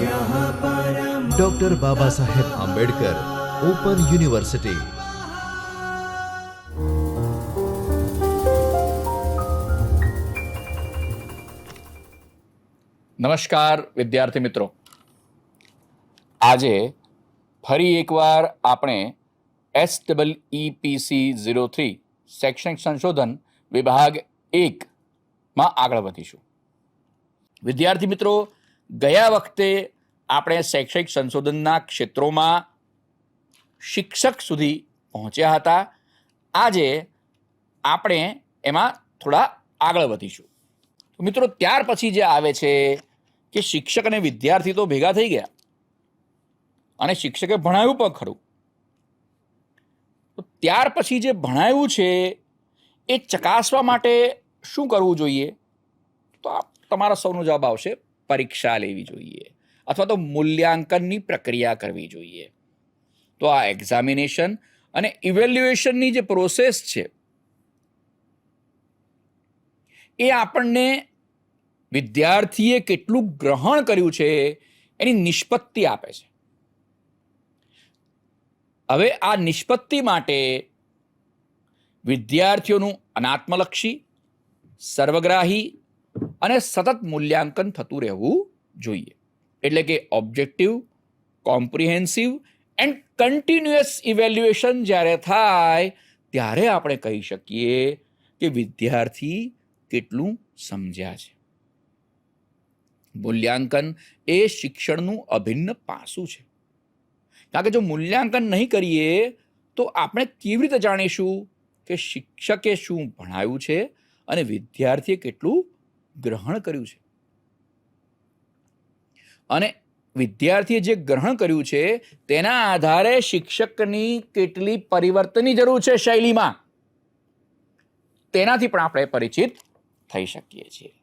Doctor Baba Saheb Ambedkar open university નમસ્કાર, વિદ્યાર્થી મિત્રો. આજે ફરી એકવાર આપણે S double EPC zero three શૈક્ષણિક સંશોધન વિભાગ એકમાં આગળ વધીશું. વિદ્યાર્થી મિત્રો ગયા વખતે આપણે શૈક્ષણિક સંશોધનના ક્ષેત્રોમાં શિક્ષક સુધી પહોંચ્યા હતા. આજે આપણે એમાં થોડા આગળ વધીશું. તો મિત્રો, ત્યાર પછી જે આવે છે કે શિક્ષક અને વિદ્યાર્થી તો ભેગા થઈ ગયા. અને શિક્ષકે ભણાવ્યું પણ ખરું. તો ત્યાર પછી જે ભણાવ્યું છે, એ ચકાસવા માટે શું કરવું જોઈએ? તો આ તમારા સૌનો જવાબ આવશે. પરીક્ષા લેવી જોઈએ અથવા તો મૂલ્યાંકનની પ્રક્રિયા કરવી જોઈએ. તો આ એક્ઝામિનેશન અને ઇવેલ્યુએશનની જે પ્રોસેસ છે, એ આપણને વિદ્યાર્થીએ કેટલું ગ્રહણ કર્યું છે એની નિષ્પત્તિ આપે છે. હવે આ નિષ્પત્તિ માટે વિદ્યાર્થીઓનું અનાત્મલક્ષી, સર્વગ્રાહી અને સતત મૂલ્યાંકન થતું રહેવું જોઈએ. એટલે કે objective comprehensive and continuous evaluation જ્યારે થાય, ત્યારે આપણે કહી શકીએ કે વિદ્યાર્થી કેટલું સમજ્યા છે. મૂલ્યાંકન એ શિક્ષણનું અભિન્ન પાસું છે. કારણ કે જો મૂલ્યાંકન નહીં કરીએ, તો આપણે કેવી રીતે જાણીશું કે શિક્ષકે શું ભણાવ્યું છે અને વિદ્યાર્થીએ કેટલું ગ્રહણ કર્યું છે. અને વિદ્યાર્થીએ જે ગ્રહણ કર્યું છે, તેના આધારે શિક્ષકની કેટલી પરિવર્તનની જરૂર છે શૈલીમાં? તેનાથી પણ આપણે પરિચિત થઈ શકીએ છીએ.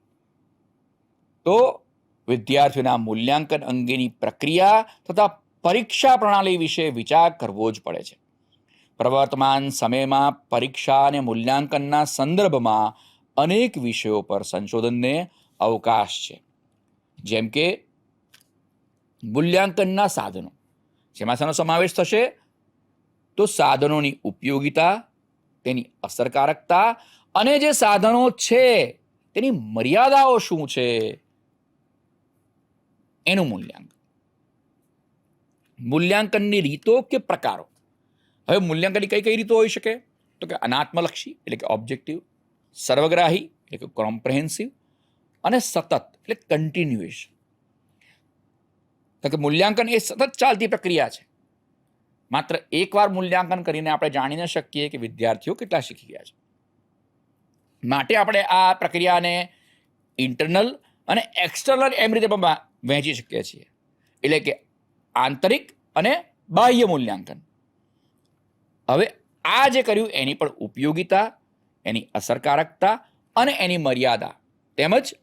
તો વિદ્યાર્થીઓના મૂલ્યાંકન અંગેની પ્રક્રિયા તથા પરીક્ષા પ્રણાલી વિશે વિચાર કરવો જ પડે છે. પ્રવર્તમાન સમયમાં પરીક્ષા અને મૂલ્યાંકનના સંદર્ભમાં અનેક વિષયો પર સંશોધનને અવકાશ છે. જેમ કે મૂલ્યાંકનના સાધનો. જેમાં શાનો સમાવેશ થશે? તો સાધનોની ઉપયોગિતા, તેની અસરકારકતા અને જે સાધનો છે, તેની મર્યાદાઓ શું છે? એનું મૂલ્યાંકન. મૂલ્યાંકનની રીતો કે પ્રકારો? હવે મૂલ્યાંકનની કઈ કઈ રીતો હોઈ શકે? તો કે અનાત્મલક્ષી, એટલે કે ઓબ્જેક્ટિવ સર્વગ્રાહી, એટલે કે કોમ્પ્રેહેન્સિવ અને સતત, એટલે કન્ટિન્યુએશન કારણ કે મૂલ્યાંકન એ સતત ચાલતી પ્રક્રિયા છે. માત્ર એકવાર મૂલ્યાંકન કરીને આપણે જાણી ન શકીએ કે વિદ્યાર્થીઓ કેટલા શીખી ગયા છે. માટે આપણે આ પ્રક્રિયાને ઇન્ટરનલ અને એક્સટર્નલ એમ રીતે પણ વહેંચી શકીએ છીએ. એટલે કે આંતરિક અને બાહ્ય મૂલ્યાંકન. હવે આ જે કર્યું એની પણ ઉપયોગિતા એની અસરકારકતા અને એની મર્યાદા તેમજ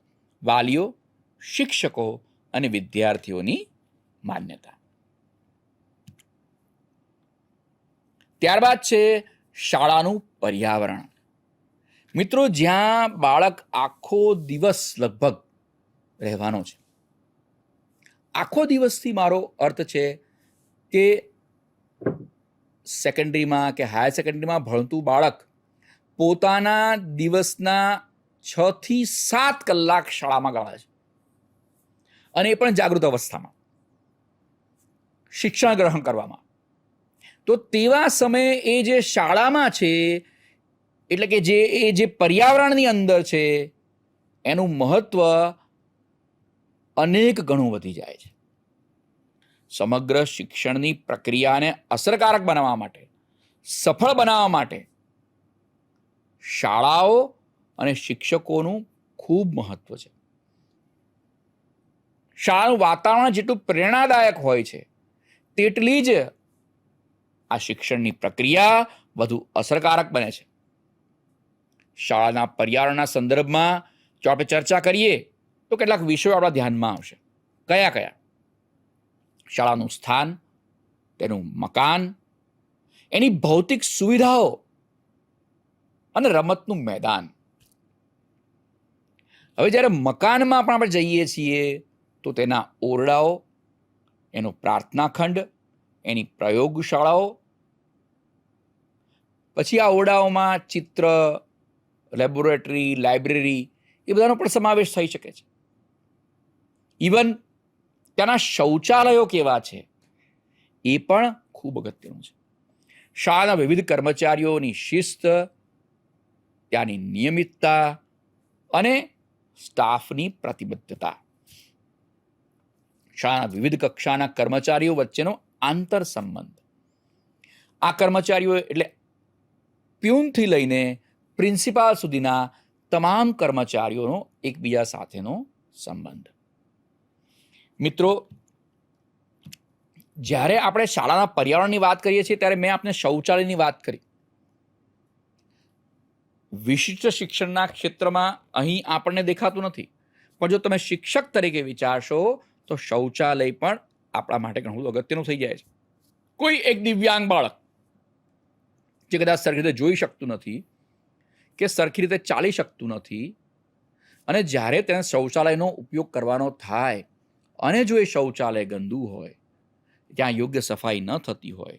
વાલીઓ, શિક્ષકો અને વિદ્યાર્થીઓની માન્યતા. ત્યારબાદ છે શાળાનું પર્યાવરણ. મિત્રો, જ્યાં બાળક આખો દિવસ લગભગ રહેવાનો છે. આખો દિવસથી મારો અર્થ છે કે સેકન્ડરીમાં કે હાયર સેકન્ડરીમાં ભણતું બાળક પોતાના દિવસના છ થી સાત કલાક શાળામાં ગાળા છે. અને એ પણ જાગૃત અવસ્થામાં. શિક્ષણ ગ્રહણ કરવામાં. તો તેવા સમયે એ જે શાળામાં છે, એટલે કે જે એ જે પર્યાવરણની અંદર છે, એનું મહત્વ અનેક ગણું વધી જાય છે. સમગ્ર શિક્ષણની પ્રક્રિયાને અસરકારક બનાવવા માટે, સફળ બનાવવા માટે શાળાઓ અને શિક્ષકોનું ખૂબ મહત્વ છે. શાળાનું વાતાવરણ જેટલું પ્રેરણાદાયક હોય છે, તેટલી જ આ શિક્ષણની પ્રક્રિયા વધુ અસરકારક બને છે. શાળાના પર્યાવરણના સંદર્ભમાં જો આપણે ચર્ચા કરીએ, તો કેટલાક વિષયો આપણા ધ્યાનમાં આવશે. કયા કયા? શાળાનું સ્થાન, તેનું મકાન, એની ભૌતિક સુવિધાઓ અને રમતનું મેદાન. હવે જ્યારે મકાનમાં પણ આપણે જઈએ છીએ, તો તેના ઓરડાઓ, એનો પ્રાર્થના ખંડ એની પ્રયોગશાળાઓ, પછી આ ઓરડાઓમાં ચિત્ર, લેબોરેટરી, લાઇબ્રેરી, એ બધાનો પણ સમાવેશ થઈ શકે છે. ઇવન ત્યાંના શૌચાલયો કેવા છે, એ પણ ખૂબ અગત્યનું છે. શાળાના વિવિધ કર્મચારીઓની શિસ્ત ત્યાંની નિયમિતતા અને સ્ટાફની પ્રતિબદ્ધતા. શાળાના વિવિધ કક્ષાના કર્મચારીઓ વચ્ચેનો આંતર સંબંધ. આ કર્મચારીઓ એટલે પ્યુનથી લઈને પ્રિન્સિપાલ સુધીના તમામ કર્મચારીઓનો એકબીજા સાથેનો સંબંધ. મિત્રો, જ્યારે આપણે શાળાના પર્યાવરણની વાત કરીએ છીએ, ત્યારે મેં આપને શૌચાલયની વાત કરી. વિશિષ્ટ શિક્ષણના ક્ષેત્રમાં અહીં આપણને દેખાતું નથી. પણ જો તમે શિક્ષક તરીકે વિચારશો, તો શૌચાલય પણ આપણા માટે ઘણું અગત્યનું થઈ જાય છે. કોઈ એક દિવ્યાંગ બાળક જે કદાચ સરખી રીતે જોઈ શકતું નથી કે સરખી રીતે ચાલી શકતું નથી અને જ્યારે તેને શૌચાલયનો ઉપયોગ કરવાનો થાય અને જો એ શૌચાલય ગંદુ હોય, ત્યાં યોગ્ય સફાઈ ન થતી હોય,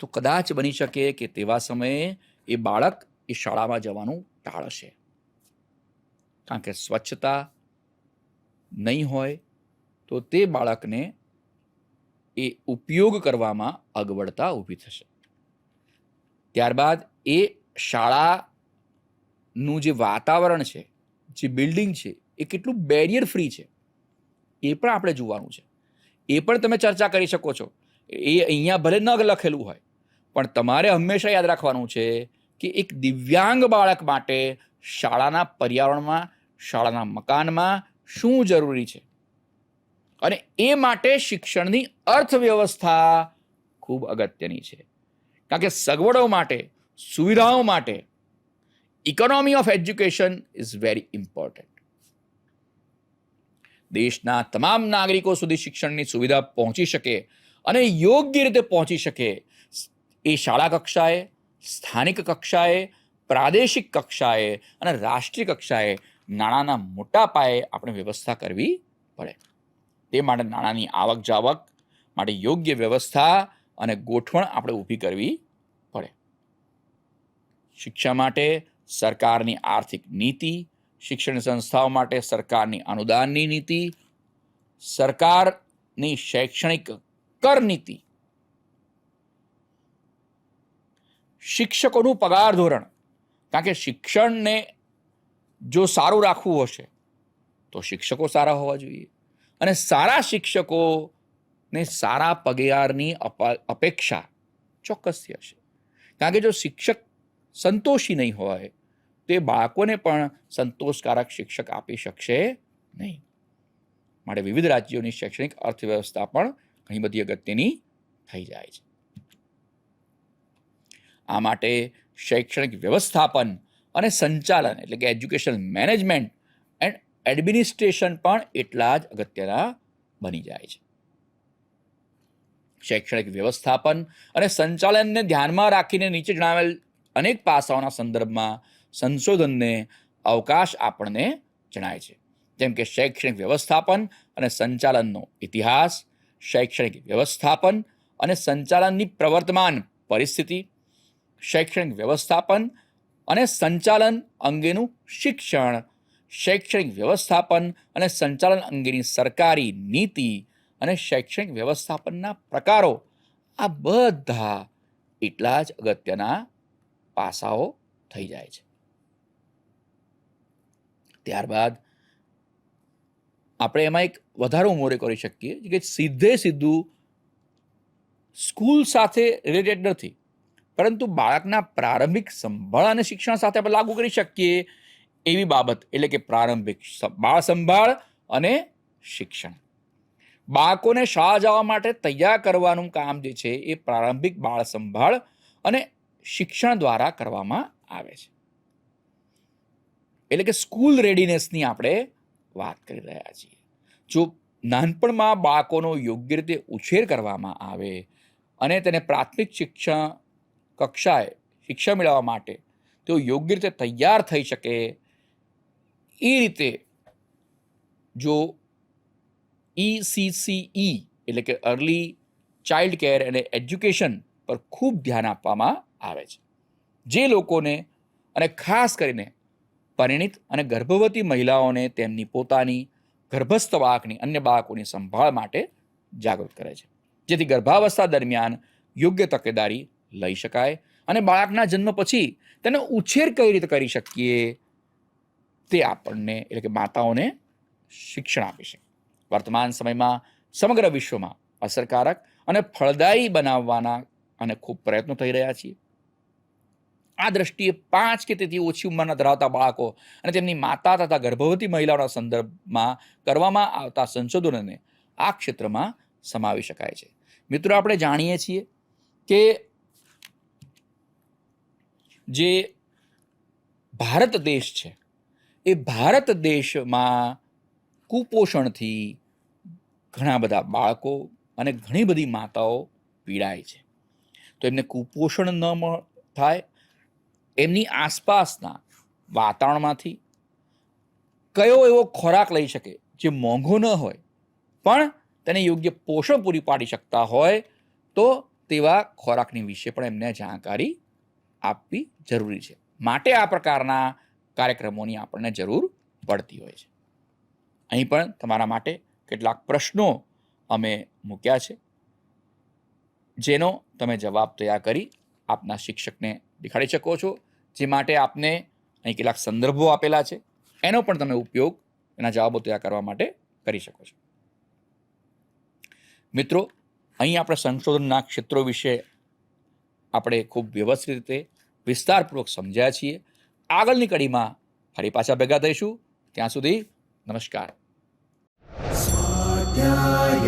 તો કદાચ બની શકે કે તેવા સમયે એ બાળક એ શાળામાં જવાનું ટાળશે કારણ કે સ્વચ્છતા નહીં હોય તો તે બાળકને એ ઉપયોગ કરવામાં અગવડતા ઊભી થશે. ત્યારબાદ એ શાળાનું જે વાતાવરણ છે, જે બિલ્ડિંગ છે, એ કેટલું બેરિયર ફ્રી છે. એ પણ આપણે જોવાનું છે. એ પણ તમે ચર્ચા કરી શકો છો. એ અહીંયા ભલે ન લખેલું હોય, પણ તમારે હંમેશા યાદ રાખવાનું છે કે એક દિવ્યાંગ બાળક માટે શાળાના પર્યાવરણમાં, શાળાના મકાનમાં શું જરૂરી છે? અને એ માટે શિક્ષણની અર્થવ્યવસ્થા ખૂબ અગત્યની છે. કારણ કે સગવડો માટે, સુવિધાઓ માટે economy of education is very important દેશના તમામ નાગરિકો સુધી શિક્ષણની સુવિધા પહોંચી શકે અને યોગ્ય રીતે પહોંચી શકે એ શાળા કક્ષાએ સ્થાનિક કક્ષાએ, પ્રાદેશિક કક્ષાએ અને રાષ્ટ્રીય કક્ષાએ નાણાંના મોટા પાયે આપણે વ્યવસ્થા કરવી પડે. તે માટે નાણાંની આવક જાવક માટે યોગ્ય વ્યવસ્થા અને ગોઠવણ આપણે ઊભી કરવી પડે. શિક્ષા માટે સરકારની આર્થિક નીતિ, શિક્ષણ સંસ્થાઓ માટે સરકારની અનુદાનની નીતિ, સરકારની શૈક્ષણિક કર નીતિ શિક્ષકોનું પગાર ધોરણ. કારણ કે શિક્ષણને જો સારું રાખવું હશે, તો શિક્ષકો સારા હોવા જોઈએ. અને સારા શિક્ષકોને સારા પગારની અપા, અપેક્ષા ચોક્કસ હશે કારણ કે જો શિક્ષક સંતોષી નહીં હોય, તો એ બાળકોને પણ સંતોષકારક શિક્ષક આપી શકશે નહીં. માટે વિવિધ રાજ્યોની શૈક્ષણિક અર્થવ્યવસ્થા પણ ઘણી બધી અગત્યની થઈ જાય છે. આ માટે શૈક્ષણિક વ્યવસ્થાપન અને સંચાલન, એટલે કે એજ્યુકેશન મેનેજમેન્ટ એન્ડ એડમિનિસ્ટ્રેશન પણ એટલા જ અગત્યના બની જાય છે. શૈક્ષણિક વ્યવસ્થાપન અને સંચાલનને ધ્યાનમાં રાખીને નીચે જણાવેલ અનેક પાસાઓના સંદર્ભમાં સંશોધનને અવકાશ આપણને જણાય છે. જેમ કે શૈક્ષણિક વ્યવસ્થાપન અને સંચાલનનો ઇતિહાસ, શૈક્ષણિક વ્યવસ્થાપન અને સંચાલનની પ્રવર્તમાન પરિસ્થિતિ શૈક્ષણિક વ્યવસ્થાપન અને સંચાલન અંગેનું શિક્ષણ. શૈક્ષણિક વ્યવસ્થાપન અને સંચાલન અંગેની સરકારી નીતિ અને શૈક્ષણિક વ્યવસ્થાપનના પ્રકારો. આ બધા એટલા જ અગત્યના પાસાઓ થઈ જાય છે. ત્યારબાદ આપણે એમાં એક વધારે ઉમેરો કરી શકીએ કે સીધે સીધું સ્કૂલ સાથે રિલેટેડ નથી. પરંતુ બાળકના પ્રારંભિક સંભાળ અને શિક્ષણ સાથે આપણે લાગુ કરી શકીએ એવી બાબત, એટલે કે પ્રારંભિક બાળ સંભાળ અને શિક્ષણ. બાળકોને શાળા જવા માટે તૈયાર કરવાનું કામ જે છે એ પ્રારંભિક બાળ સંભાળ અને શિક્ષણ દ્વારા કરવામાં આવે છે. એટલે કે સ્કૂલ રેડીનેસની આપણે વાત કરી રહ્યા છીએ. જો નાનપણમાં બાળકોનો યોગ્ય રીતે ઉછેર કરવામાં આવે અને તેને પ્રાથમિક શિક્ષણ કક્ષાએ શિક્ષણ મેળવવા માટે તેઓ યોગ્ય રીતે તૈયાર થઈ શકે એ રીતે જો ઈસીસીઈ એટલે કે અર્લી ચાઇલ્ડ કેર અને એજ્યુકેશન પર ખૂબ ધ્યાન આપવામાં આવે છે. જે લોકોને અને ખાસ કરીને પરિણિત અને ગર્ભવતી મહિલાઓને તેમની પોતાની ગર્ભસ્થ બાળકની અન્ય બાળકોની સંભાળ માટે જાગૃત કરે છે. જેથી ગર્ભાવસ્થા દરમિયાન યોગ્ય તકેદારી લઈ શકાય અને બાળકના જન્મ પછી તેનો ઉછેર કઈ રીતે કરી શકીએ તે આપણને, એટલે કે માતાઓને શિક્ષણ આપે છે. વર્તમાન સમયમાં સમગ્ર વિશ્વમાં અસરકારક અને ફળદાયી બનાવવાના અને ખૂબ પ્રયત્નો થઈ રહ્યા છીએ. આ દ્રષ્ટિએ પાંચ કે તેથી ઓછી ઉંમરના ધરાવતા બાળકો અને તેમની માતા તથા ગર્ભવતી મહિલાઓના સંદર્ભમાં કરવામાં આવતા સંશોધનોને આ ક્ષેત્રમાં સમાવી શકાય છે. મિત્રો, આપણે જાણીએ છીએ કે જે ભારત દેશ છે, એ ભારત દેશમાં કુપોષણથી ઘણા બધા બાળકો અને ઘણી બધી માતાઓ પીડાય છે. તો એમને કુપોષણ ન થાય. એમની આસપાસના વાતાવરણમાંથી કયો એવો ખોરાક લઈ શકે જે મોંઘો ન હોય, પણ તેને યોગ્ય પોષણ પૂરી પાડી શકતા હોય, તો તેવા ખોરાકની વિશે પણ એમને જાણકારી આપવી જરૂરી છે. માટે આ પ્રકારના કાર્યક્રમોની આપણને જરૂર પડતી હોય છે. અહીં પણ તમારા માટે કેટલાક પ્રશ્નો અમે મૂક્યા છે, જેનો તમે જવાબ તૈયાર કરી આપના શિક્ષકને દેખાડી શકો છો. જે માટે આપને અહીં કેટલાક સંદર્ભો આપેલા છે. એનો પણ તમે ઉપયોગ એના જવાબો તૈયાર કરવા માટે કરી શકો છો. મિત્રો, અહીં આપણે સંશોધનના ક્ષેત્રો વિશે આપણે ખૂબ વ્યવસ્થિત રીતે વિસ્તારપૂર્વક સમજ્યા છીએ. આગળની કડીમાં ફરી પાછા ભેગા થઈશું. ત્યાં સુધી નમસ્કાર. સ્વાધ્યાય